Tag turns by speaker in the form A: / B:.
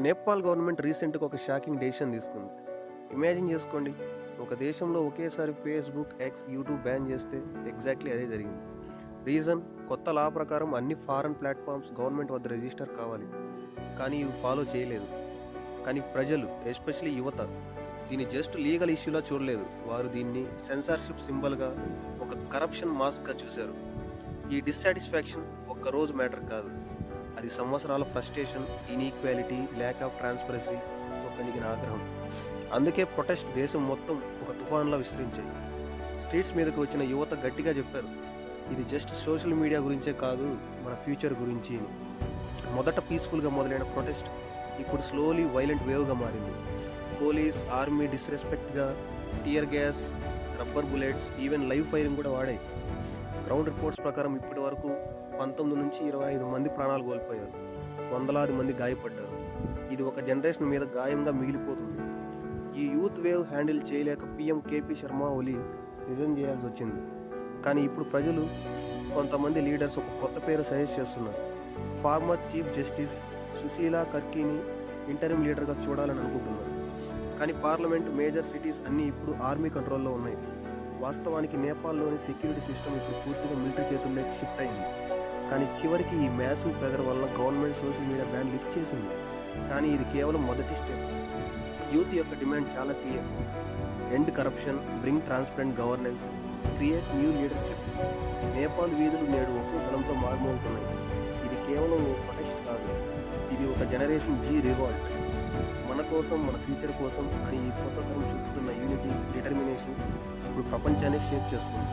A: Nepal government రీసెంట్గా ఒక shocking decision తీసుకుంది. ఇమాజిన్ చేసుకోండి ఒక దేశంలో ఒకేసారి ఫేస్బుక్ ఎక్స్ యూట్యూబ్ బ్యాన్ చేస్తే ఎగ్జాక్ట్లీ అదే జరిగింది. రీజన్ కొత్త లా ప్రకారం అన్ని ఫారెన్ ప్లాట్ఫామ్స్ గవర్నమెంట్ వద్ద రిజిస్టర్ కావాలి. కానీ ఇవి ఫాలో చేయలేదు. కానీ ప్రజలు ఎస్పెషలీ యువత దీన్ని జస్ట్ లీగల్ ఇష్యూలా చూడలేదు. వారు దీన్ని సెన్సార్షిప్ సింబల్గా ఒక కరప్షన్ మాస్క్గా చూశారు. ఈ డిస్సాటిస్ఫాక్షన్ ఒక్క రోజు మ్యాటర్ కాదు. అది సంవత్సరాల ఫ్రస్ట్రేషన్ ఇన్ఈక్వాలిటీ ల్యాక్ ఆఫ్ ట్రాన్స్పరసీతో కలిగిన ఆగ్రహం. అందుకే ప్రొటెస్ట్ దేశం మొత్తం ఒక తుఫాన్లా విస్తరించాయి. స్ట్రీట్స్ మీదకు వచ్చిన యువత గట్టిగా చెప్పారు ఇది జస్ట్ సోషల్ మీడియా గురించే కాదు మన ఫ్యూచర్ గురించి అని. మొదట పీస్ఫుల్గా మొదలైన ప్రొటెస్ట్ ఇప్పుడు స్లోలీ వైలెంట్ వేవ్గా మారింది. Police army డిస్రెస్పెక్ట్గా tear gas rubber bullets even live firing కూడా వాడాయి. గ్రౌండ్ రిపోర్ట్స్ ప్రకారం ఇప్పటి వరకు పంతొమ్మిది నుంచి ఇరవై ఐదు మంది ప్రాణాలు కోల్పోయారు. వందలాది మంది గాయపడ్డారు. ఇది ఒక జనరేషన్ మీద గాయంగా మిగిలిపోతుంది. ఈ యూత్ వేవ్ హ్యాండిల్ చేయలేక పీఎం కేపీ శర్మ ఒలి నిజం చేయాల్సి వచ్చింది. కానీ ఇప్పుడు ప్రజలు కొంతమంది లీడర్స్ ఒక కొత్త పేరు సజెస్ట్ చేస్తున్నారు. ఫార్మర్ చీఫ్ జస్టిస్ సుశీల కర్కీని ఇంటరిమ్ లీడర్గా చూడాలని అనుకుంటున్నారు. కానీ పార్లమెంట్ మేజర్ సిటీస్ అన్నీ ఇప్పుడు ఆర్మీ కంట్రోల్లో ఉన్నాయి. వాస్తవానికి నేపాల్లోని సెక్యూరిటీ సిస్టమ్ ఇప్పుడు పూర్తిగా మిలిటరీ చేతుల్లోకి షిఫ్ట్ అయింది. కానీ చివరికి ఈ మ్యాసివ్ ప్రెజర్ వల్ల government social media ban lift చేసింది. కానీ ఇది కేవలం మొదటి స్టెప్. యూత్ యొక్క డిమాండ్ చాలా clear. End corruption bring transparent governance create new leadership Nepal వీధులు నేడు ఒకే దళంతో మారుమోగుతున్నాయి. ఇది కేవలం ఓ ప్రొటెస్ట్ కాదు. ఇది ఒక జనరేషన్ జీ రివాల్ట్. మన కోసం మన ఫ్యూచర్ కోసం అని ఈ కొత్త తరం చూపుతున్న యూనిటీ డిటర్మినేషన్ ఇప్పుడు ప్రపంచాన్ని షేప్ చేస్తుంది.